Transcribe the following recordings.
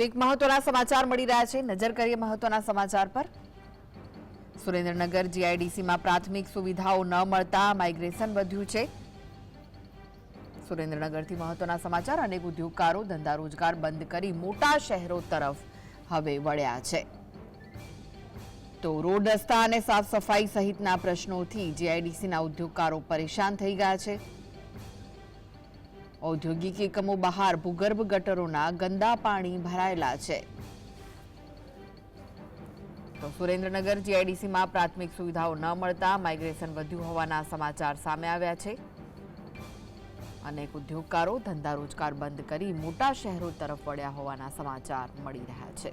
એક મહત્વના સમાચાર મળી રહ્યા છે. નજર કરીએ મહત્વના સમાચાર પર. સુરેન્દ્રનગર જીઆઈડીસીમાં પ્રાથમિક સુવિધાઓ ન મળતા માઇગ્રેશન વધ્યું છે. સુરેન્દ્રનગરથી મહત્વના સમાચાર, અનેક ઉદ્યોગકારો ધંધા રોજગાર બંધ કરી મોટા શહેરો તરફ હવે વળ્યા છે. તો રોડ રસ્તા અને સાફ સફાઈ સહિતના પ્રશ્નોથી જીઆઈડીસીના ઉદ્યોગકારો પરેશાન થઈ ગયા છે. ઔદ્યોગિક એકમો બહાર ભૂગર્ભ ગટરોના ગંદા પાણી ભરાયેલા છે. તો સુરેન્દ્રનગર જીઆઈડીસીમાં પ્રાથમિક સુવિધાઓ ન મળતા માઇગ્રેશન વધ્યું હોવાના સમાચાર સામે આવ્યા છે. અનેક ઉદ્યોગકારો ધંધા રોજગાર બંધ કરી મોટા શહેરો તરફ વળ્યા હોવાના સમાચાર મળી રહ્યા છે.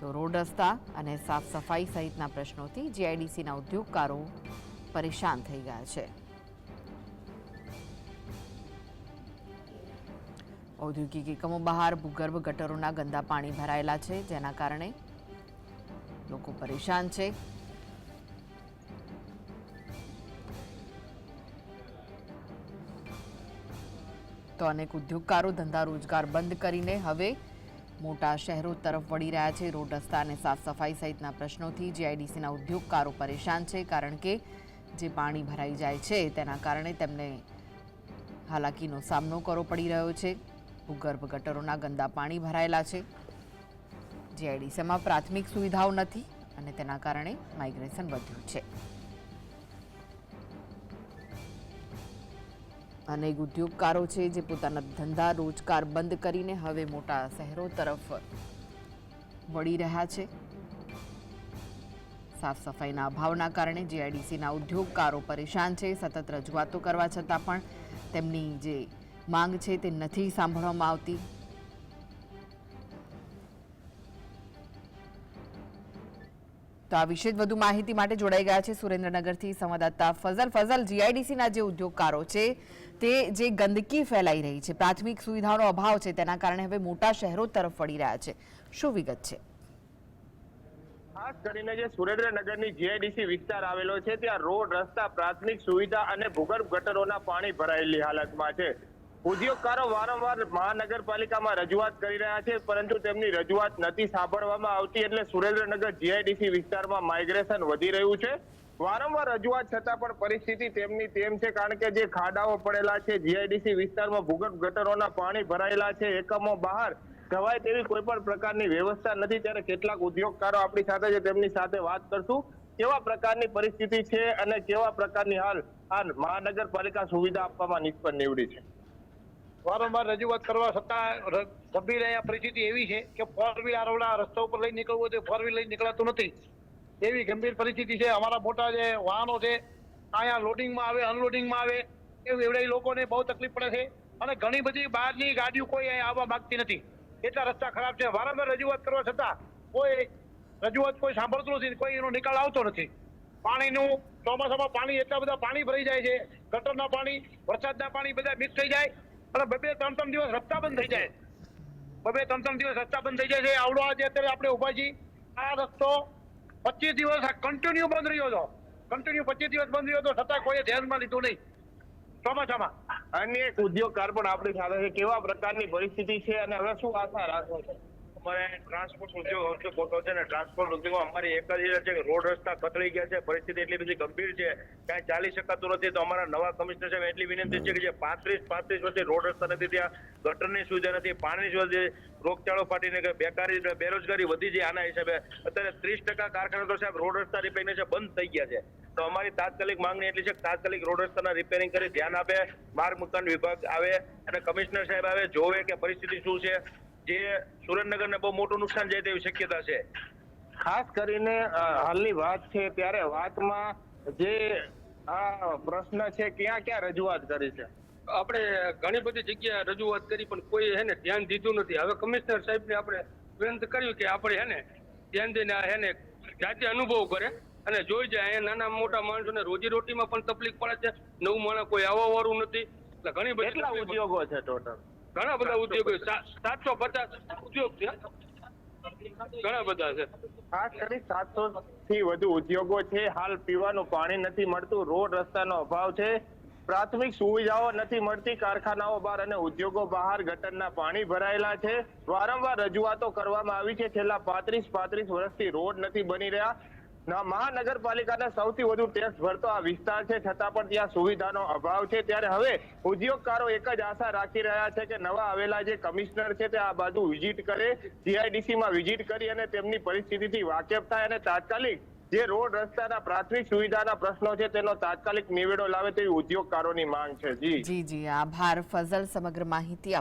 તો રોડ રસ્તા અને સાફ સફાઈ સહિતના પ્રશ્નોથી જીઆઈડીસીના ઉદ્યોગકારો પરેશાન થઈ ગયા છે. ઔદ્યોગિક એકમો બહાર ભૂગર્ભ ગટરોના ગંદા પાણી ભરાયેલા છે, જેના કારણે લોકો પરેશાન છે. તો અનેક ઉદ્યોગકારો ધંધા રોજગાર બંધ કરીને હવે મોટા શહેરો તરફ વળી રહ્યા છે. રોડ રસ્તા અને સાફ સફાઈ સહિતના પ્રશ્નોથી જીઆઈડીસીના ઉદ્યોગકારો પરેશાન છે, કારણ કે જે પાણી ભરાઈ જાય છે, તેના કારણે તેમને હાલાકીનો સામનો કરવો પડી રહ્યો છે. ભૂગર્ભ ગટરોના ગંદા પાણી ભરાયેલા છે. જીઆઈડીસીમાં પ્રાથમિક સુવિધાઓ નથી અને તેના કારણે માઇગ્રેશન વધ્યું છે. અનેક ઉદ્યોગકારો છે જે પોતાના ધંધા રોજગાર બંધ કરીને હવે મોટા શહેરો તરફ વળી રહ્યા છે. સાફ સફાઈના અભાવના કારણે જીઆઈડીસીના ઉદ્યોગકારો પરેશાન છે. સતત રજૂઆતો કરવા છતાં પણ તેમની જે માંગ છે તે નથી સાંભળવામાં આવતી. તો આ વિશે વધુ માહિતી માટે જોડાઈ ગયા છે સુરેન્દ્રનગરથી સંવાદદાતા ફઝલ. ફઝલ જીઆઈડીસીના જે ઉદ્યોગકારો છે, તે જે ગંદકી ફેલાઈ રહી છે, પ્રાથમિક સુવિધાઓનો અભાવ છે, તેના કારણે હવે મોટા શહેરો તરફ વળી રહ્યા છે. શું વિગત છે? ખાસ કરીને જે સુરેન્દ્રનગરની જીઆઈડીસી વિસ્તાર આવેલો છે, ત્યાં રોડ, રસ્તા, પ્રાથમિક સુવિધા અને ભૂગર્ભ ગટરોના પાણી ભરાયેલી હાલતમાં છે. ઉદ્યોગકારો વારંવાર મહાનગરપાલિકામાં રજૂઆત કરી રહ્યા છે, પરંતુ તેમની રજૂઆત નથી સાંભળવામાં આવતી એટલે સુરેન્દ્રનગર જીઆઈડીસી વિસ્તારમાં માઇગ્રેશન વધી રહ્યું છે. વારંવાર રજૂઆત છતાં પણ પરિસ્થિતિ તેમની તેમ છે, કારણ કે જે ખાડાઓ પડેલા છે, જીઆઈડીસી વિસ્તારમાં ભૂગર્ભ ગટરોના પાણી ભરાયેલા છે, એકમો બહાર કવાય તેવી કોઈ પણ પ્રકારની વ્યવસ્થા નથી. ત્યારે કેટલાક ઉદ્યોગકારો આપણી સાથે છે, તેમની સાથે વાત કરશું. કેવા પ્રકારની પરિસ્થિતિ છે અને કેવા પ્રકારની હાલ હાલ મહાનગરપાલિકા સુવિધા આપવામાં નિષ્ફળ નીવડી છે? વારંવાર રજૂઆત કરવા છતાં ગંભીર અહીંયા પરિસ્થિતિ એવી છે કે ફોર વ્હીલ આરોડા રસ્તા ઉપર લઈ નીકળવું તો ફોર વ્હીલ લઈ નીકળાતું નથી. એવી ગંભીર પરિસ્થિતિ છે. અમારા મોટા જે વાહનો છે, અહીંયા લોડિંગમાં આવે અનલોડિંગમાં આવે, એવું એવડે લોકોને બહુ તકલીફ પડે છે અને ઘણી બધી બહારની ગાડીઓ કોઈ અહીંયા આવવા માંગતી નથી. એટલા રસ્તા ખરાબ છે. વારંવાર રજૂઆત કરવા છતાં કોઈ રજૂઆત કોઈ સાંભળતું નથી, કોઈ એનો નિકાલ આવતો નથી. પાણીનું ચોમાસામાં પાણી, એટલા બધા પાણી ભરાઈ જાય છે. ગટરના પાણી, વરસાદના પાણી બધા મિક્સ થઈ જાય. અને બે બે ત્રણ ત્રણ દિવસ રસ્તા બંધ થઈ જાય. બે બે ત્રણ ત્રણ દિવસ રસ્તા બંધ થઈ જાય છે. આવડો આજે અત્યારે આપણે ઊભા છીએ. આ રસ્તો પચીસ દિવસ કન્ટિન્યુ બંધ રહ્યો હતો. કન્ટિન્યુ પચીસ દિવસ બંધ રહ્યો હતો. છતાં કોઈએ ધ્યાનમાં લીધું નહીં. ચોમાસામાં. એક ઉદ્યોગકાર પણ આપણી સાથે છે. કેવા પ્રકારની પરિસ્થિતિ છે અને હવે શું આશા રાખો છો? અમારે ટ્રાન્સપોર્ટ ઉદ્યોગ મોટો છે ને ટ્રાન્સપોર્ટ ઉદ્યોગમાં અમારી એક જ છે કે રોડ રસ્તા કથળી ગયા છે, પરિસ્થિતિ એટલી બધી ગંભીર છે, કાંઈ ચાલી શકાતું નથી. તો અમારા નવા કમિશનર સાહેબ એટલી વિનંતી છે કે જે પાંત્રીસ પાંત્રીસ વર્ષથી રોડ રસ્તા નથી ત્યાં, ગટરની સુવિધા નથી, પાણીની સુવિધા રોગચાળો ફાટીને બેકારી, બેરોજગારી વધી છે આના હિસાબે. અત્યારે ત્રીસ ટકા કારખાના તો સાહેબ રોડ રસ્તા રિપેરિંગ છે, બંધ થઈ ગયા છે. તો અમારી તાત્કાલિક માંગણી એટલી છે કે તાત્કાલિક રોડ રસ્તાના રિપેરિંગ કરી ધ્યાન આપે, માર્ગ મકાન વિભાગ આવે અને કમિશનર સાહેબ આવે, જોવે કે પરિસ્થિતિ શું છે. જે સુરેન્દ્રનગરને બહુ મોટું નુકસાન જાય તેવી શક્યતા છે. ખાસ કરીને હાલની વાત છે ત્યારે વાતમાં જે આ પ્રશ્ન છે ક્યાં ક્યાં રજૂઆત કરી છે? આપણે ઘણી બધી જગ્યાએ રજૂઆત કરી પણ કોઈ હે ને ધ્યાન દીધું નથી. હવે કમિશનર સાહેબને આપણે વિનંતી કર્યું કે આપણે હે ને ધ્યાન દઈને આ હે ને જાતે અનુભવ કરે અને જોઈ જાય અહીંયા નાના મોટા માણસોને રોજી રોટીમાં પણ તકલીફ પડે છે નવું માણસ કોઈ આવવા વાળું નથી. એટલે ઘણી બધી કેટલા ઉદ્યોગો છે ટોટલ ઘણા બધા ઉદ્યોગો સાતસો પચાસ ઉદ્યોગ છે. ઘણા બધા છે. ખાસ કરી સાતસો થી વધુ ઉદ્યોગો છે. હાલ પીવાનું પાણી નથી મળતું. રોડ રસ્તાનો અભાવ છે. પ્રાથમિક સુવિધાઓ નથી મળતી. કારખાનાઓ બહાર અને ઉદ્યોગો બહાર ગટરના પાણી ભરાયેલા છે. વારંવાર રજૂઆતો કરવામાં આવી છે. છેલ્લા પાંત્રીસ પાંત્રીસ વર્ષથી રોડ નથી બની રહ્યા. મહાનગરપાલિકાને સૌથી વધુ ટેક્સ ભરતો આ વિસ્તાર છે. છતાં પણ ત્યાં સુવિધાનો અભાવ છે. ત્યારે હવે ઉદ્યોગકારો એક જ આશા રાખી રહ્યા છે કે નવા આવેલા જે કમિશનર છે તે આ બાજુ વિઝિટ કરે જીઆઈડીસી માં વિઝિટ કરી અને તેમની પરિસ્થિતિથી વાકેફ થાય અને તાત્કાલિક જે રોડ રસ્તાના પ્રાથમિક સુવિધાના પ્રશ્નો છે તેનો તાત્કાલિક નિવેડો લાવે તેવી ઉદ્યોગકારોની માંગ છે. જી. જી જી. આભાર. ફઝલ સમગ્ર માહિતી